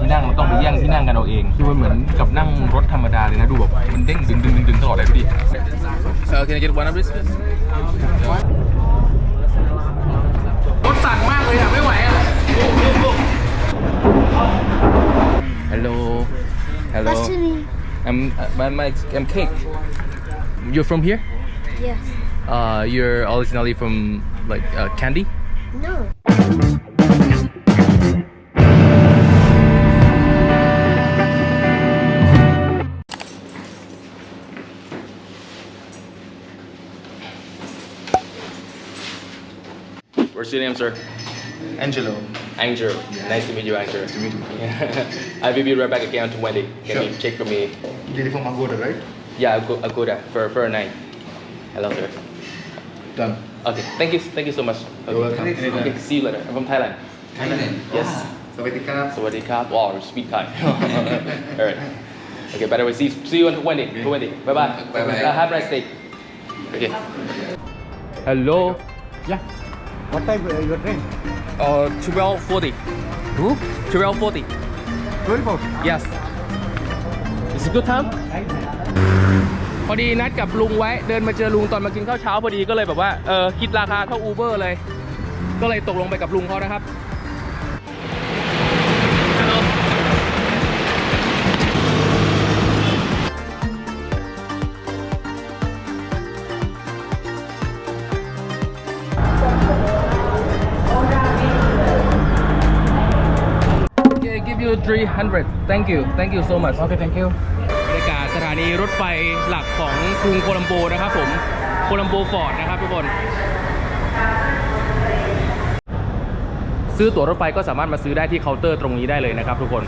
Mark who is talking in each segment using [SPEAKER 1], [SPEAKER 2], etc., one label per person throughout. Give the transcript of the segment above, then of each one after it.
[SPEAKER 1] ที่นั่งเราต้องไปแย่งที่นั่งกันเอาเอง คือมันเหมือนกับนั่งรถธรรมดาเลยนะ ดูแบบมันเด้งดึงดึงดึงดึงตลอดเลยดูดิเออ can I get one of this รถสั่นมากเลยอะ ไม่ไหวอะ Hello Hello
[SPEAKER 2] What's your name?
[SPEAKER 1] I'm uh, my, my I'm Cake You're from here
[SPEAKER 2] Yes.
[SPEAKER 1] Uh you're originally from like uh, Candy
[SPEAKER 2] No.
[SPEAKER 1] What's your name, sir?
[SPEAKER 3] Angelo.
[SPEAKER 1] Angelo. Yeah. Nice to meet you, Angelo. Nice to meet you. I will be right back again to Wendy. Can
[SPEAKER 3] sure.
[SPEAKER 1] you check for me?
[SPEAKER 3] Did it from Agoda, right?
[SPEAKER 1] Yeah, Agoda for, for a night. Hello, sir.
[SPEAKER 3] Done.
[SPEAKER 1] Okay, thank you, thank you so much. Okay.
[SPEAKER 3] You're welcome.
[SPEAKER 1] Okay, see you later. I'm from Thailand.
[SPEAKER 3] Thailand?
[SPEAKER 1] Yes. Ah.
[SPEAKER 3] สวัสดีครับ
[SPEAKER 1] สวัสดีครับ wow you speak Thai all right okay by the way see, see you on 20 20 bye bye
[SPEAKER 3] bye bye
[SPEAKER 1] uh, have a nice day okay hello
[SPEAKER 4] yeah What time uh, your train?
[SPEAKER 1] uh 1240
[SPEAKER 4] Who?
[SPEAKER 1] 1240
[SPEAKER 4] Twelve hours.
[SPEAKER 1] yes it's a good time พอดีนัดกับลุงไว้เดินมาเจอลุงตอนมากินข้าวเช้าพอดีก็เลยแบบว่าเออคิดราคาเท่าอูเบอร์เลย ก็เลยตกลงไปกับลุงเขานะครับ 300 thank you thank you so much
[SPEAKER 4] Okay, thank you.
[SPEAKER 1] บรรยากาศสถานีรถไฟหลักของกรุงโคลัมโบนะครับผม โคลัมโบฟอร์ดนะครับทุกคน ซื้อตั๋วรถไฟก็สามารถมาซื้อได้ที่เคาน์เตอร์ตรงนี้ได้เลยนะครับทุกคน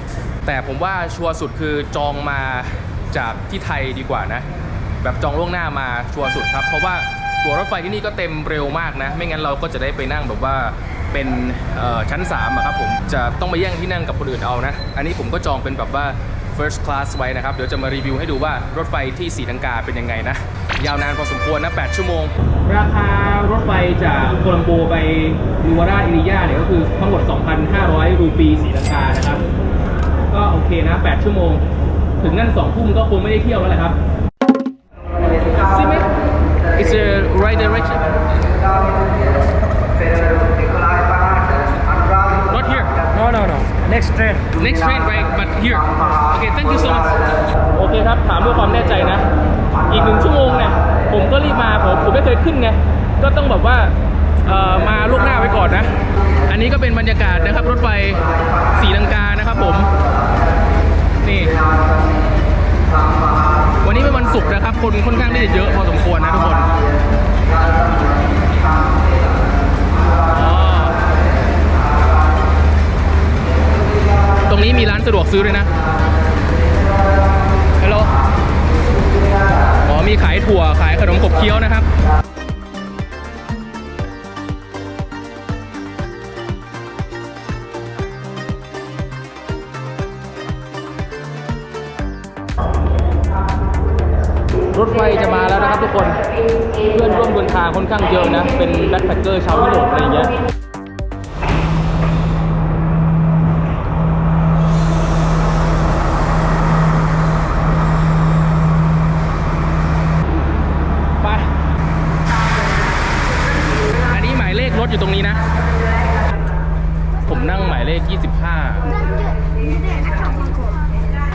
[SPEAKER 1] แต่ผมว่าชัวร์สุดคือจองมาจากที่ไทยดีกว่านะ แบบจองล่วงหน้ามาชัวร์สุดครับ เพราะว่าตั๋วรถไฟที่นี่ก็เต็มเร็วมากนะ ไม่งั้นเราก็จะได้ไปนั่งแบบว่า เป็นชั้น3อะครับผมจะต้องไปแย่งที่นั่งกับคนอื่นเอานะ อันนี้ผมก็จองเป็นแบบว่า first class ไว้นะครับ เดี๋ยวจะมารีวิวให้ดูว่ารถไฟที่สีลังกาเป็นยังไงนะ ยาวนานพอสมควรนะ 8 ชั่วโมง ราคารถไฟจากโคลัมโบไปลูวาราอิริยาเนี่ยก็คือทั้งหมด 2,500 รูปีสีลังกานะครับ ก็โอเคนะ 8 ชั่วโมง ถึงนั่น2ทุ่มก็คงไม่ได้เที่ยวแล้วแหละครับ See me? It's the right direction. Not here.
[SPEAKER 4] No, no, no. Next train.
[SPEAKER 1] Next train right but here. Okay thank you so much. โอเคครับ ถามด้วยความแน่ใจนะ อีกหนึ่งชั่วโมงเนี่ย ผมก็รีบมา ผมผมไม่เคยขึ้นไง ก็ต้องแบบว่ามาล่วงหน้าไว้ก่อนนะ อันนี้ก็เป็นบรรยากาศนะครับ รถไฟสีลังกานะครับผม นี่ วันนี้เป็นวันศุกร์นะครับ คนค่อนข้างที่จะเยอะพอสมควรนะทุกคน ตรงนี้มีร้านสะดวกซื้อด้วยนะฮัลโหลอ๋อมีขายถั่วขายขนมขบเคี้ยวนะครับรถไฟจะมาแล้วนะครับทุกคน เพื่อนร่วมเดินทางค่อนข้างเยอะนะ เป็นแบ็คแพคเกอร์ชาวยุโรปอะไรอย่างเงี้ย ไป อันนี้หมายเลขรถอยู่ตรงนี้นะ ผมนั่งหมาย เลข 25อ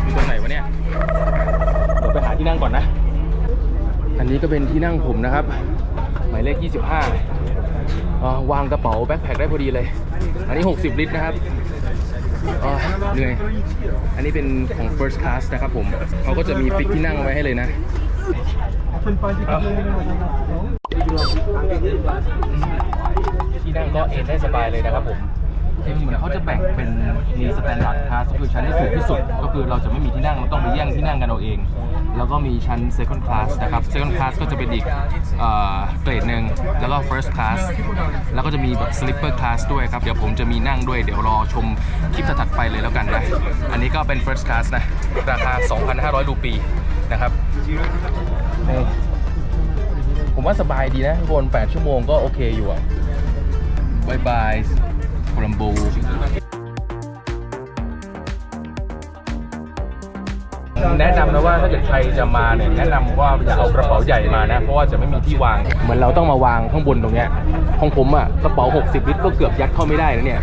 [SPEAKER 1] ยู่ตรงไหนวะเนี่ย เดี๋ยวไปหาที่นั่งก่อนนะ อันนี้ก็เป็นที่นั่งผมนะครับ หมายเลข 25อ่าวางกระเป๋าแบ็คแพคได้พอดีเลย อันนี้ 60 ลิตรนะครับอ่าเหนื่อย อันนี้เป็นของ first class นะครับผม เขาก็จะมีฟิกที่นั่งไว้ให้เลยนะที่นั่งก็เอนได้สบายเลยนะครับผม จริงๆเนี่ยเขาจะแบ่งเป็นมีสแตนดาร์ดคลาสก็คือชั้นที่ถูกที่สุด ก็คือเราจะไม่มีที่นั่งเราต้องไปแย่งที่นั่งกันเอาเอง แล้วก็มีชั้น second class นะครับ second class ก็จะเป็นอีกเอ่อเกรดหนึ่งแล้วก็ first class แล้วก็จะมีแบบ sleeper class ด้วยครับ เดี๋ยวผมจะมีนั่งด้วยเดี๋ยวรอชมคลิปถัดๆไปเลยแล้วกันนะ อันนี้ก็เป็น first class นะ ราคา 2,500รูปีนะครับนี่ผมว่าสบายดีนะทุกคน8 ชั่วโมงก็โอเคอยู่อะบายบาย คลัมโบแนะนำนะว่าถ้าเกิดใครจะมาเนี่ยแนะนำว่าจะเอากระเป๋าใหญ่มานะเพราะว่าจะไม่มีที่วาง เหมือนเราต้องมาวางข้างบนตรงเนี้ยของผมอะกระเป๋า 60 ลิตรก็เกือบยัดเข้าไม่ได้แล้วเนี่ย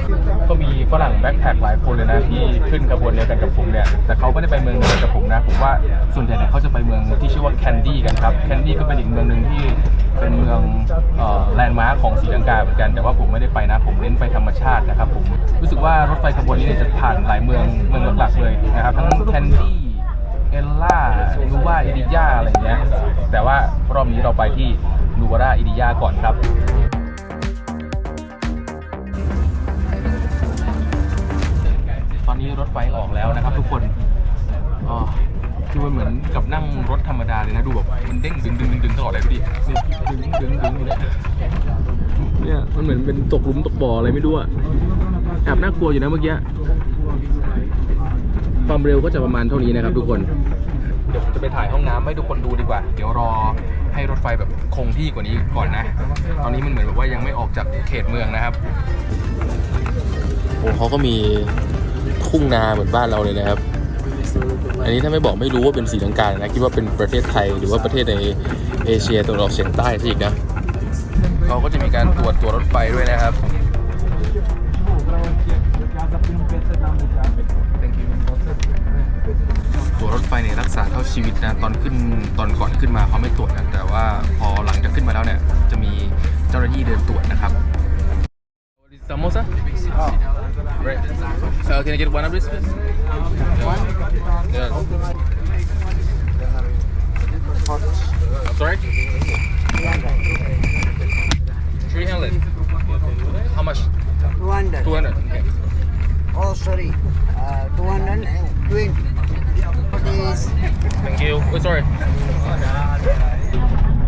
[SPEAKER 1] ฝรั่งแบ็คแพคหลายคนเลยนะที่ขึ้นขบวนเดียวกันกับผมเนี่ยแต่เขาไม่ได้ไปเมืองเดียวกันกับผมนะผมว่าส่วนใหญ่เนี่ยเขาจะไปเมืองที่ชื่อว่าแคนดี้กันครับแคนดี้ก็เป็นอีกเมืองหนึ่งที่เป็นเมืองแลนด์มาร์คของศรีลังกาเหมือนกันแต่ว่าผมไม่ได้ไปนะผมเน้นไปธรรมชาตินะครับผมรู้สึกว่ารถไฟขบวนนี้เนี่ยจะผ่านหลายเมืองเมืองหลักๆเลยนะครับทั้งแคนดี้เอลล่านูว่าอิดิยาอะไรเงี้ยแต่ว่ารอบนี้เราไปที่นูวาราอิดิยาก่อนครับ นนี้รถไฟออกแล้วนะครับ ทุกคนอ๋อคือมันเหมือนกับนั่งรถธรรมดาเลยนะดูแบบมันเด้งดึงดึงดึงดึงตลอดเลยดูดินี่ดึงดึงดึงอยู่เนี่ยเนี่ยมันเหมือนเป็นตกหลุมตกบ่ออะไรไม่รู้อะแอบน่ากลัวอยู่นะเมื่อกี้ความเร็วก็จะประมาณเท่านี้นะครับ ทุกคน เดี๋ยวผมจะไปถ่ายห้องน้ำให้ทุกคนดูดีกว่า เดี๋ยวรอให้รถไฟแบบคงที่กว่านี้ก่อนนะ ตอนนี้มันเหมือนแบบว่ายังไม่ออกจากเขตเมืองนะครับโอ้เขาก็มี ทุ่งนาเหมือนบ้านเราเลยนะครับ อันนี้ถ้าไม่บอกไม่รู้ว่าเป็นสีลังกานะคิดว่าเป็นประเทศไทยหรือว่าประเทศในเอเชียตะวันออกเฉียงใต้ซะอีกนะเขาก็จะมีการตรวจตัวรถไฟด้วยนะครับตัวรถไฟเนี่ยรักษาเท่าชีวิตนะตอนขึ้นตอนก่อนขึ้นมาเขาไม่ตรวจนะแต่ว่าพอหลังจากขึ้นมาแล้วเนี่ยจะมีเจ้าหน้าที่เดินตรวจนะครับ Samosa? Right. So can I get one of this? please? One? Yeah. I'm sorry? 300. How much?
[SPEAKER 2] 200.
[SPEAKER 1] 200. Okay.
[SPEAKER 2] Oh, sorry. Uh, 220. Please.
[SPEAKER 1] Thank you. Oh, sorry.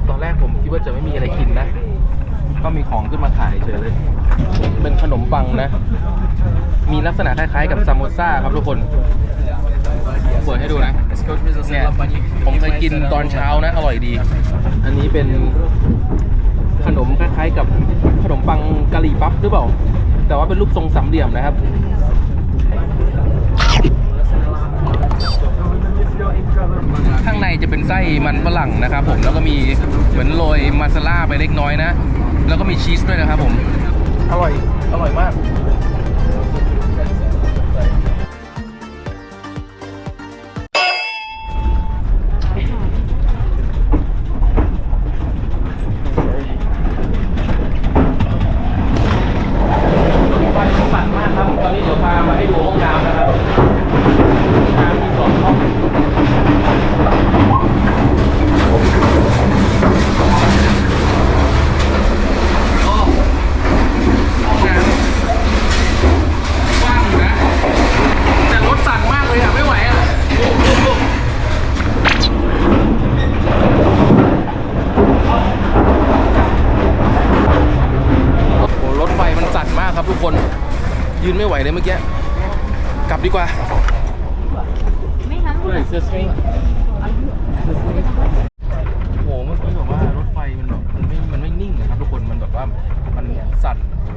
[SPEAKER 1] ตอนแรกผมคิดว่าจะไม่มีอะไรกินนะ ก็มีของขึ้นมาขายเฉยเลย เป็นขนมปังนะ มีลักษณะคล้ายๆกับซามโมซ่าครับทุกคนเปิดให้ดูนะเนี่ยผมเคยกินตอนเช้านะ อร่อยดี อันนี้เป็นขนมคล้ายๆกับขนมปังกะหรี่ปั๊บหรือเปล่า แต่ว่าเป็นรูปทรงสามเหลี่ยมนะครับข้างในจะเป็นไส้มันฝรั่งนะครับผมแล้วก็มีเหมือนโรยมาซาล่าไปเล็กน้อยนะ แล้วก็มีชีสด้วยนะครับผม อร่อย อร่อยมาก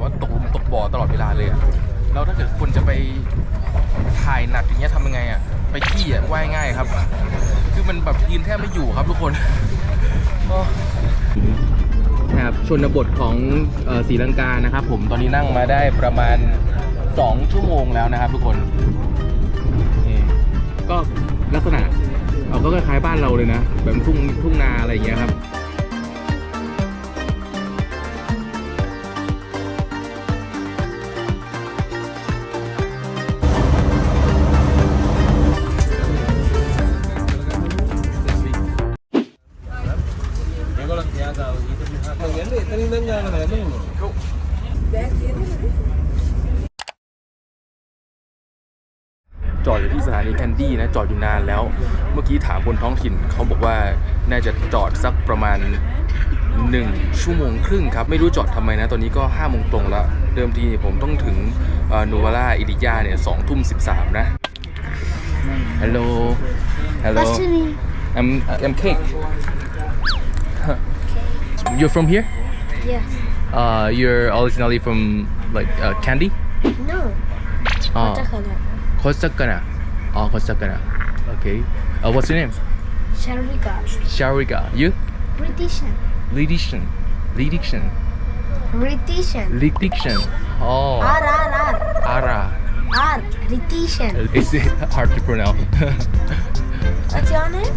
[SPEAKER 1] ว่าตกหลุมตกบ่อตลอดเวลาเลยอะแล้วถ้าเกิดคนจะไปถ่ายหนักอย่างเงี้ยทำยังไงอะไปขี้อะว่ายง่ายครับ คือมันแบบยืนแทบไม่อยู่ครับทุกคนครับชนบทของศรีลังกานะครับ ผมตอนนี้นั่งมาได้ประมาณ 2 ชั่วโมงแล้วนะครับ ทุกคนก็ลักษณะเอาก็คล้ายๆบ้านเราเลยนะ แบบทุ่งทุ่งนาอะไรอย่างเงี้ยครับ จอดอยู่ที่สถานีแคนดี้นะจอดอยู่นานแล้ว เมื่อกี้ถามคนท้องถิ่นเขาบอกว่าน่าจะจอดสักประมาณ 1 ชั่วโมงครึ่งครับ ไม่รู้จอดทำไมนะ ตอนนี้ก็5โมงตรงแล้ว เดิมทีผมต้องถึงนูวาร่าอิดิยาเนี่ยสองทุ่มสิบสามนะ Hello Hello I'm I'm Cake You're from here?
[SPEAKER 5] Yes.
[SPEAKER 1] Uh, you're originally from like uh, Kandy?
[SPEAKER 5] No.
[SPEAKER 1] Ah. Uh, Katakana. Katakana. Oh, ah, Katakana. Okay. Uh, what's your name?
[SPEAKER 5] Sharika.
[SPEAKER 1] Sharika. You?
[SPEAKER 5] Britishan.
[SPEAKER 1] Litishan. Litishan.
[SPEAKER 5] Ritishan.
[SPEAKER 1] Litishan. Oh.
[SPEAKER 5] Ara, Ara. R.
[SPEAKER 1] Ara.
[SPEAKER 5] R. Ritishan.
[SPEAKER 1] It's hard to pronounce.
[SPEAKER 5] what's your name?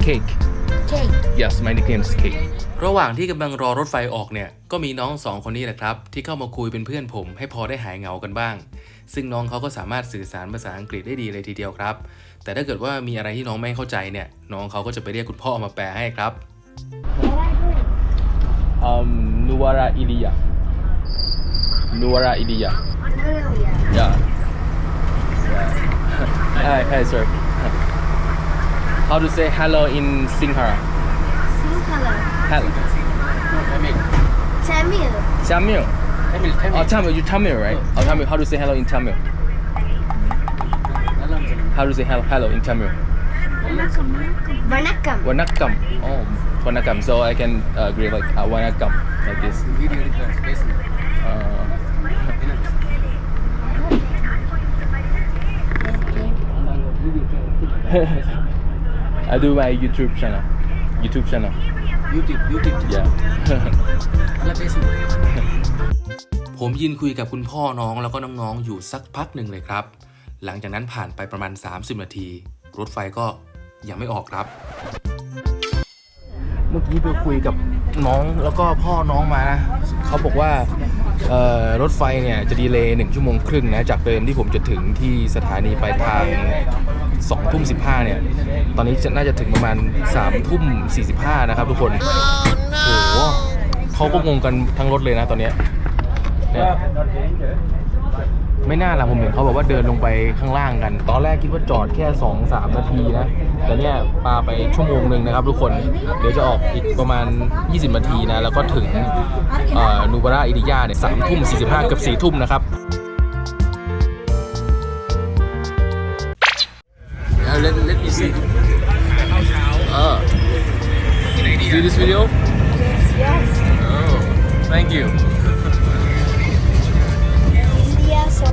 [SPEAKER 1] Cake.
[SPEAKER 5] Cake.
[SPEAKER 1] Yes, my nickname is Cake. ระหว่างที่กำลังรอรถไฟออกเนี่ย ก็มีน้องสองคนนี้แหละครับ ที่เข้ามาคุยเป็นเพื่อนผม ให้พอได้หายเหงากันบ้าง ซึ่งน้องเขาก็สามารถสื่อสารภาษาอังกฤษได้ดีเลยทีเดียวครับ แต่ถ้าเกิดว่ามีอะไรที่น้องไม่เข้าใจเนี่ย น้องเขาก็จะไปเรียกคุณพ่อมาแปลให้ครับ um Nuara Ilia Nuara Ilia
[SPEAKER 5] Lilia.
[SPEAKER 1] yeah hi hi sir how to say hello in Sinhala
[SPEAKER 5] Sinhala.
[SPEAKER 1] hello
[SPEAKER 5] Tamil.
[SPEAKER 1] Tamil Oh, Tamil, you Tamil, right? Oh, Tamil. How to say hello in Tamil? How to say hello, hello in Tamil?
[SPEAKER 5] Vanakkam.
[SPEAKER 1] Vanakkam. Oh, Vanakkam. So I can uh, agree like uh, Vanakkam, like this. Uh, I do my YouTube channel. YouTube channel.
[SPEAKER 4] YouTube, YouTube.
[SPEAKER 1] Yeah.
[SPEAKER 6] ผมยืนคุยกับคุณพ่อน้องแล้วก็น้องๆ อยู่สักพักหนึ่งเลยครับ หลังจากนั้นผ่านไปประมาณ 30 นาที รถไฟก็ยังไม่ออกครับ
[SPEAKER 1] เมื่อกี้ไปคุยกับน้องแล้วก็พ่อน้องมานะเขาบอกว่าเอ่อรถไฟเนี่ยจะดีเลย์หนึ่งชั่วโมงครึ่งนะจากเดิมที่ผมจะถึงที่สถานีปลายทาง 2ทุ่ม15 เนี่ย ตอนนี้จะน่าจะถึงประมาณ3ทุ่ม45 นะครับทุกคน โอ้โหเขาก็งงกันทั้งรถเลยนะตอนเนี้ยเนี่ยไม่น่าละผมเห็นเขาบอกว่าเดินลงไปข้างล่างกัน ตอนแรกคิดว่าจอดแค่ 2-3 นาทีนะ แต่เนี่ยปาไปชั่วโมงหนึ่งนะครับทุกคน เดี๋ยวจะออกอีกประมาณ 20 นาทีนะ แล้วก็ถึงเอ่อนูบาราอิริยาเนี่ยสามทุ่ม45เกือบ4ทุ่มนะครับ video
[SPEAKER 5] Yes.
[SPEAKER 1] oh thank you
[SPEAKER 5] India. So.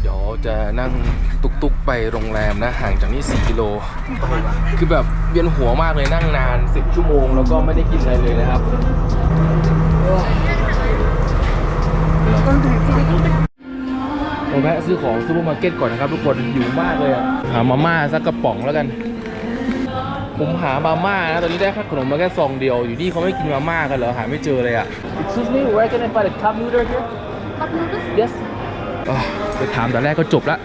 [SPEAKER 1] เดี๋ยวจะนั่งตุกๆไปโรงแรมนะห่างจากนี่ 4 กิโล คือแบบเวียนหัวมากเลยนั่งนาน 10 ชั่วโมง แล้วก็ไม่ได้กินอะไรเลยนะครับ ผมแวะซื้อของซูเปอร์มาร์เก็ตก่อนนะครับทุกคนหิวมากเลยอะหามาม่าสักกระป๋องแล้วกัน ผมหามาม่านะตอนนี้ได้แค่ขนมมาแค่ซองเดียว อยู่นี่เขาไม่กินมาม่ากันเหรอหาไม่เจอเลยอะ Excuse me where can I find a cup noodle here
[SPEAKER 5] Cup noodles.
[SPEAKER 1] Yes อะไปถามแต่แรกก็จบละ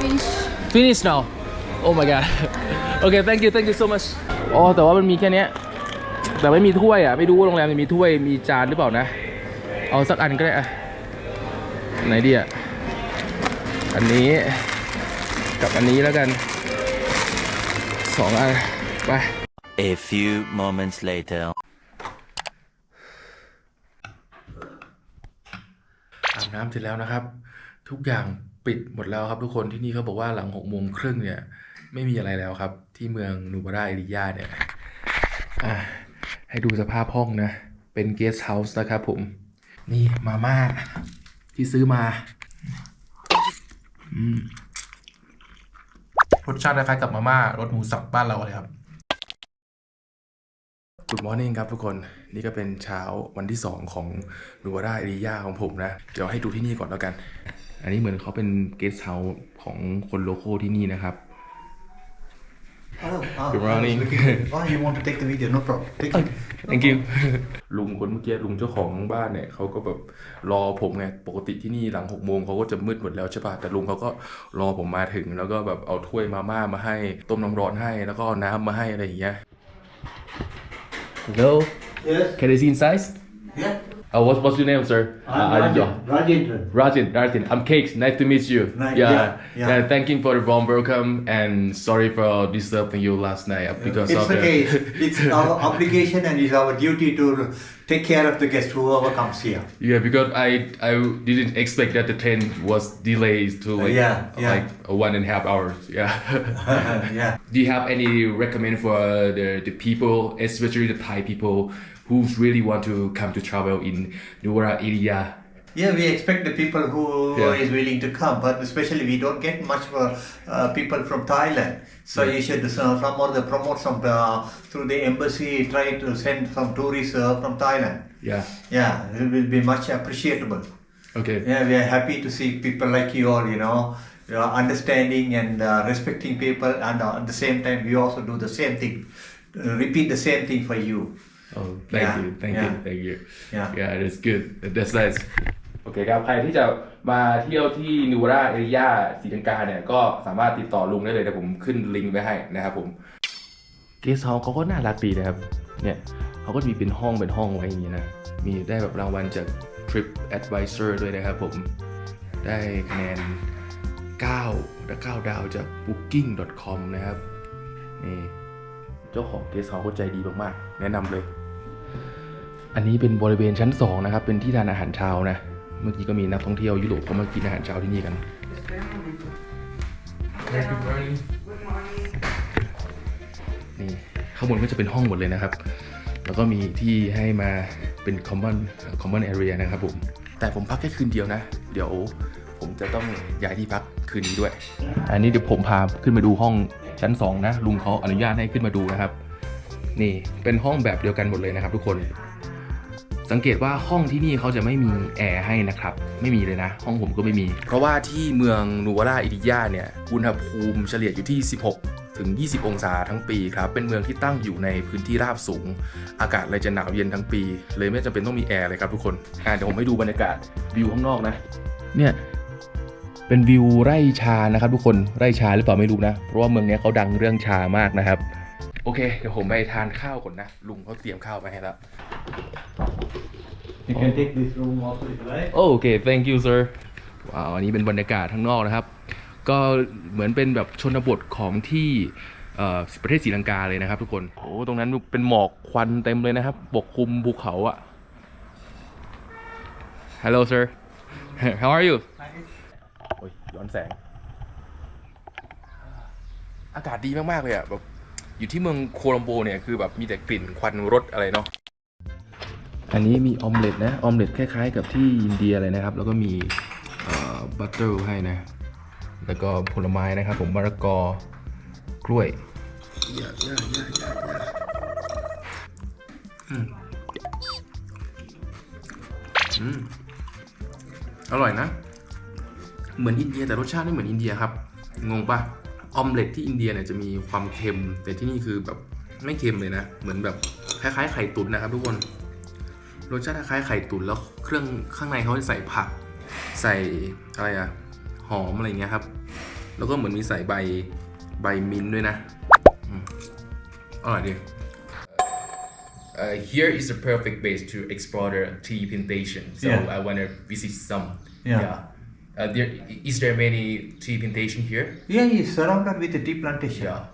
[SPEAKER 5] Finish.
[SPEAKER 1] Finish now Oh my god โอเค thank you thank you so much อ๋อแต่ว่ามันมีแค่เนี้ยแต่ไม่มีถ้วยอะ ไม่รู้ว่าโรงแรมจะมีถ้วยมีจานหรือเปล่านะ เอาสักอันก็ได้อะไหนดีอะอันนี้กับอันนี้แล้วกันสองอันไป
[SPEAKER 7] A few moments later.
[SPEAKER 1] อาบน้ำเสร็จแล้วนะครับ ทุกอย่างปิดหมดแล้วครับทุกคนที่นี่เขาบอกว่าหลังหกโมงครึ่งเนี่ยไม่มีอะไรแล้วครับ ที่เมืองนูบาราเอริยาเนี่ยอะให้ดูสภาพห้องนะ เป็นเกสต์เฮาส์นะครับผม นี่มาม่าที่ซื้อมาอืมรสชาติคล้ายๆกับมาม่ารสหมูสับบ้านเราเลยครับ Good morning ครับทุกคนนี่ก็เป็นเช้าวันที่ 2 ของนูวาราเอริยาของผมนะ เดี๋ยวให้ดูที่นี่ก่อนแล้วกัน อันนี้เหมือนเขาเป็นเกสต์เฮาส์ของคนโลโก้ที่นี่นะครับ
[SPEAKER 3] Hello. Ah,
[SPEAKER 1] Good
[SPEAKER 3] I was
[SPEAKER 1] morning.
[SPEAKER 3] looking- Oh, you want to take the video? No problem. Take it.
[SPEAKER 1] thank you ลุงคนเมื่อกี้ลุงเจ้าของบ้านเนี่ยเขาก็แบบรอผมไงปกติที่นี่หลังหกโมงเขาก็จะมืดหมดแล้วใช่ป่ะแต่ลุงเขาก็รอผมมาถึง แล้วก็แบบเอาถ้วยมาม่ามาให้ต้มน้ำร้อนให้แล้วก็เอาน้ำมาให้อะไรอย่างเงี้ย Hello
[SPEAKER 3] Yes.
[SPEAKER 1] can I see inside
[SPEAKER 3] Yeah.
[SPEAKER 1] Uh, what's what's your name, sir?
[SPEAKER 4] I'm
[SPEAKER 1] Uh.
[SPEAKER 4] Rajendran.
[SPEAKER 1] Rajin, Rajin. I'm Cakes. Nice to meet you.
[SPEAKER 4] Nice,
[SPEAKER 1] yeah.
[SPEAKER 4] yeah, yeah.
[SPEAKER 1] Thank you for the warm welcome and sorry for disturbing you last night uh, because
[SPEAKER 4] It's
[SPEAKER 1] of the.
[SPEAKER 4] okay. It's our obligation and it's our duty to take care of the guest whoever comes here.
[SPEAKER 1] Yeah, because I I didn't expect that the train was delayed to like
[SPEAKER 4] Yeah, yeah.
[SPEAKER 1] like one and a half hours. Yeah.
[SPEAKER 4] yeah.
[SPEAKER 1] Do you have any recommend for the the people, especially the Thai people, who really want to come to travel in Nuwara area?
[SPEAKER 4] Yeah, we expect the people who
[SPEAKER 1] Yeah.
[SPEAKER 4] is willing to come, but especially we don't get much for uh, people from Thailand. So you should uh, some of the promote some uh, through the embassy. Try to send some tourists uh, from Thailand.
[SPEAKER 1] Yeah.
[SPEAKER 4] Yeah, it will be much appreciable.
[SPEAKER 1] Okay.
[SPEAKER 4] Yeah, we are happy to see people like you all, you know, you understanding and uh, respecting people, and uh, at the same time, we also do the same thing, uh, repeat the same thing for you.
[SPEAKER 1] Oh, thank
[SPEAKER 4] Yeah,
[SPEAKER 1] you, thank you,
[SPEAKER 4] yeah.
[SPEAKER 1] thank you.
[SPEAKER 4] Yeah.
[SPEAKER 1] yeah, that's good. That's nice. โอเคครับ ใครที่จะมาเที่ยวที่นูราเอริยาศรีลังกาเนี่ย ก็สามารถติดต่อลุงได้เลยเดี๋ยวผมขึ้นลิงก์ไว้ให้นะครับผม เกสเฮาเขาก็น่ารักดีนะครับ เนี่ยเขาก็จะมีเป็นห้องเป็นห้องไว้อย่างนี้นะ มีได้แบบรางวัลจาก Trip Advisor ด้วยนะครับผม ได้คะแนน 9 และ 9 ดาวจาก booking.com นะครับ นี่ เจ้าของเกสเฮาเขาใจดีมากๆ แนะนำเลย อันนี้เป็นบริเวณชั้น2นะครับ เป็นที่ทานอาหารเช้านะ เมื่อกี้ก็มีนักท่องเที่ยวยุโรปเขามากินอาหารเช้าที่นี่กัน นี่ข้างบนก็จะเป็นห้องหมดเลยนะครับ แล้วก็มีที่ให้มาเป็น common common area นะครับผม แต่ผมพักแค่คืนเดียวนะ เดี๋ยวผมจะต้องย้ายที่พักคืนนี้ด้วย อันนี้เดี๋ยวผมพาขึ้นมาดูห้องชั้น 2 นะ ลุงเขาอนุญาตให้ขึ้นมาดูนะครับ นี่เป็นห้องแบบเดียวกันหมดเลยนะครับทุกคน สังเกตว่าห้องที่นี่เขาจะไม่มีแอร์ให้นะครับ ไม่มีเลยนะ ห้องผมก็ไม่มี เพราะว่าที่เมืองนูวาราอิดิยาเนี่ยอุณหภูมิเฉลี่ยอยู่ที่ 16 ถึง 20 องศาทั้งปีครับ เป็นเมืองที่ตั้งอยู่ในพื้นที่ราบสูง อากาศเลยจะหนาวเย็นทั้งปี เลยไม่จำเป็นต้องมีแอร์เลยครับทุกคนอ่าเดี๋ยวผมให้ดูบรรยากาศวิวข้างนอกนะ เนี่ยเป็นวิวไร่ชานะครับทุกคนไร่ชาหรือเปล่าไม่รู้นะ เพราะว่าเมืองเนี้ยเขาดังเรื่องชามากนะครับ โอเค เดี๋ยวผมไปทานข้าวก่อนนะ ลุงเขาเตรียมข้าวมาให้แล้ว
[SPEAKER 4] You can take this room also if you like.
[SPEAKER 1] โอเค thank you sir ว้าวอันนี้เป็นบรรยากาศข้างนอกนะครับ ก็เหมือนเป็นแบบชนบทของที่เอ่อประเทศศรีลังกาเลยนะครับทุกคน โอ้ ตรงนั้นเป็นหมอกควันเต็มเลยนะครับ ปกคลุมภูเขาอะ Hello sir how are you โอ้ยย้อนแสง อากาศดีมาก ๆ เลยอะแบบอยู่ที่เมืองโคลัมโบเนี่ย คือแบบมีแต่กลิ่นควันรถอะไรเนาะ อันนี้มีออมเล็ตนะ ออมเล็ตคล้ายๆ กับที่อินเดียเลยนะครับ แล้วก็มีบัตเตอร์ให้นะ แล้วก็ผลไม้นะครับ ผมมะละกอกล้วยอืมอืมอร่อยนะ เหมือนอินเดียแต่รสชาติไม่เหมือนอินเดียครับ งงปะออมเล็ตที่อินเดียเนี่ยจะมีความเค็ม แต่ที่นี่คือแบบไม่เค็มเลยนะ เหมือนแบบคล้ายๆไข่ตุ๋นนะครับทุกคน รสชาติคล้ายๆไข่ตุ๋นแล้วเครื่องข้างในเขาจะใส่ผัก ใส่อะไรอะหอมอะไรเงี้ยครับ แล้วก็เหมือนมีใส่ใบใบมิ้นท์ด้วยนะอืมอร่อยดี Uh, here is the perfect base to explore the tea plantation. So
[SPEAKER 4] Yeah.
[SPEAKER 1] I want to visit some.
[SPEAKER 4] Yeah.
[SPEAKER 1] Uh, there, is there many tea plantation here?
[SPEAKER 4] Yeah, he's surrounded with a tea plantation.
[SPEAKER 1] Yeah.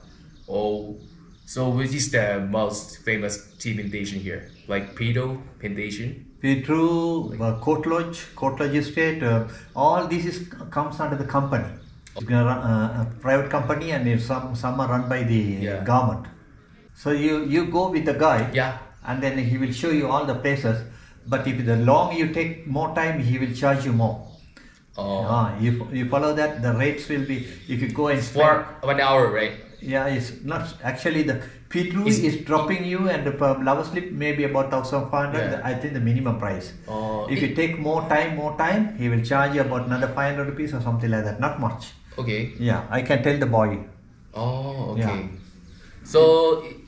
[SPEAKER 1] Oh, so which is the most famous tea plantation here? Like Pido plantation?
[SPEAKER 4] Petru, uh, Court Lodge, Court Lodge Estate, uh, all this is comes under the company. It's gonna run, uh, a private company and if some some are run by the
[SPEAKER 1] Yeah.
[SPEAKER 4] government. So you you go with the guy
[SPEAKER 1] Yeah.
[SPEAKER 4] and then he will show you all the places. But if the long you take more time, he will charge you more.
[SPEAKER 1] Oh.
[SPEAKER 4] Ah, you, you follow that, the rates will be if you go and
[SPEAKER 1] For
[SPEAKER 4] spend,
[SPEAKER 1] one hour, right?
[SPEAKER 4] yeah, it's not actually the Petru
[SPEAKER 1] Is-
[SPEAKER 4] is, dropping you and the lava slip maybe about thousand five hundred.
[SPEAKER 1] Yeah.
[SPEAKER 4] I think the minimum price.
[SPEAKER 1] Oh,
[SPEAKER 4] If
[SPEAKER 1] it-
[SPEAKER 4] you take more time, more time, he will charge you about another 500 rupees or something like that. Not much.
[SPEAKER 1] Okay.
[SPEAKER 4] Yeah, I can tell the boy.
[SPEAKER 1] Oh, okay.
[SPEAKER 4] Yeah.
[SPEAKER 1] So,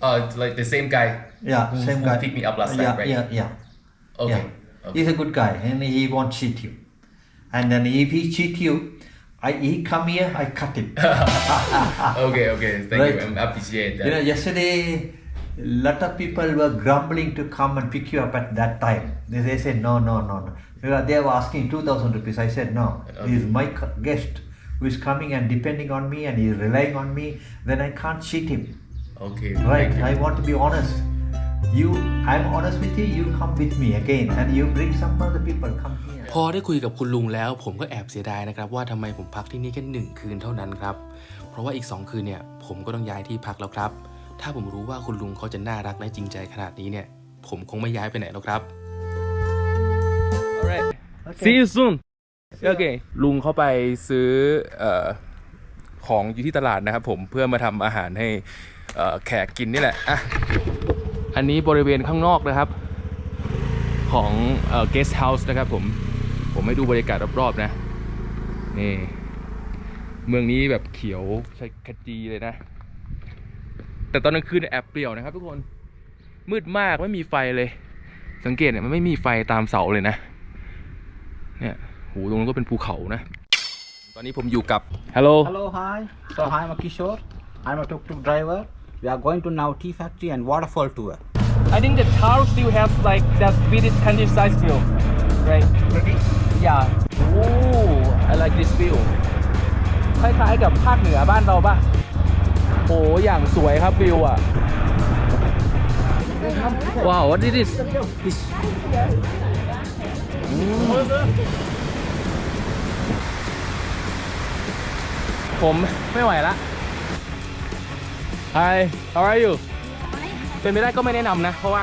[SPEAKER 1] uh, like the same guy.
[SPEAKER 4] Yeah,
[SPEAKER 1] who,
[SPEAKER 4] same
[SPEAKER 1] who
[SPEAKER 4] guy.
[SPEAKER 1] picked me up last
[SPEAKER 4] yeah,
[SPEAKER 1] time, right?
[SPEAKER 4] Yeah, yeah.
[SPEAKER 1] Okay.
[SPEAKER 4] yeah. He's a good guy and he won't cheat you. And then if he cheat you, I he come here, I cut it.
[SPEAKER 1] okay, okay, thank
[SPEAKER 4] right.
[SPEAKER 1] you. I appreciate that.
[SPEAKER 4] You know, yesterday a lot of people were grumbling to come and pick you up at that time. They, they said no, no, no, no. They were asking two thousand rupees. I said no. Okay. Is my guest who is coming and depending on me and he is relying on me. Then I can't cheat him.
[SPEAKER 1] Okay.
[SPEAKER 4] Right. I want to be honest. You, I'm honest with you. You come with me again, and you bring some other people. Come here.
[SPEAKER 6] พอได้คุยกับคุณลุงแล้ว ผมก็แอบเสียดายนะครับว่าทำไมผมพักที่นี่แค่หนึ่งคืนเท่านั้นครับ เพราะว่าอีก 2 คืนเนี่ย ผมก็ต้องย้ายที่พักแล้วครับ ถ้าผมรู้ว่าคุณลุงเขาจะน่ารักและจริงใจขนาดนี้เนี่ย ผมคงไม่ย้ายไปไหนแล้วครับ
[SPEAKER 1] alright see you soon โอเคลุงเขาไปซื้อเอ่อของอยู่ที่ตลาดนะครับผมเพื่อมาทำอาหารให้เอ่อแขกกินนี่แหละอะ อันนี้บริเวณข้างนอกนะครับ ของเอ่อ guest house นะครับผม ผมให้ดูบรรยากาศรอบๆนะ นี่ เมืองนี้แบบเขียวใช้ขจีเลยนะ แต่ตอนกลางคืนเนี่ยแอบเปลี่ยวนะครับทุกคน มืดมากไม่มีไฟเลย สังเกตเนี่ยมันไม่มีไฟตามเสาเลยนะ เนี่ยโหตรงนั้นก็เป็นภูเขานะ ตอนนี้ผมอยู่กับ Hello
[SPEAKER 8] Hello, hi. So I'm a Kishore. I'm a tuk-tuk driver. We are going to now tea factory and waterfall tour.
[SPEAKER 1] I think the town still has like that Swedish countryside feel right yeah oh I like this view คล้ายๆกับภาคเหนือบ้านเราป่ะโหอย่างสวยครับวิวอะ ว้าว what is this ผมไม่ไหวละ Hi how are you เป็นไปได้ก็ไม่แนะนำนะ เพราะว่า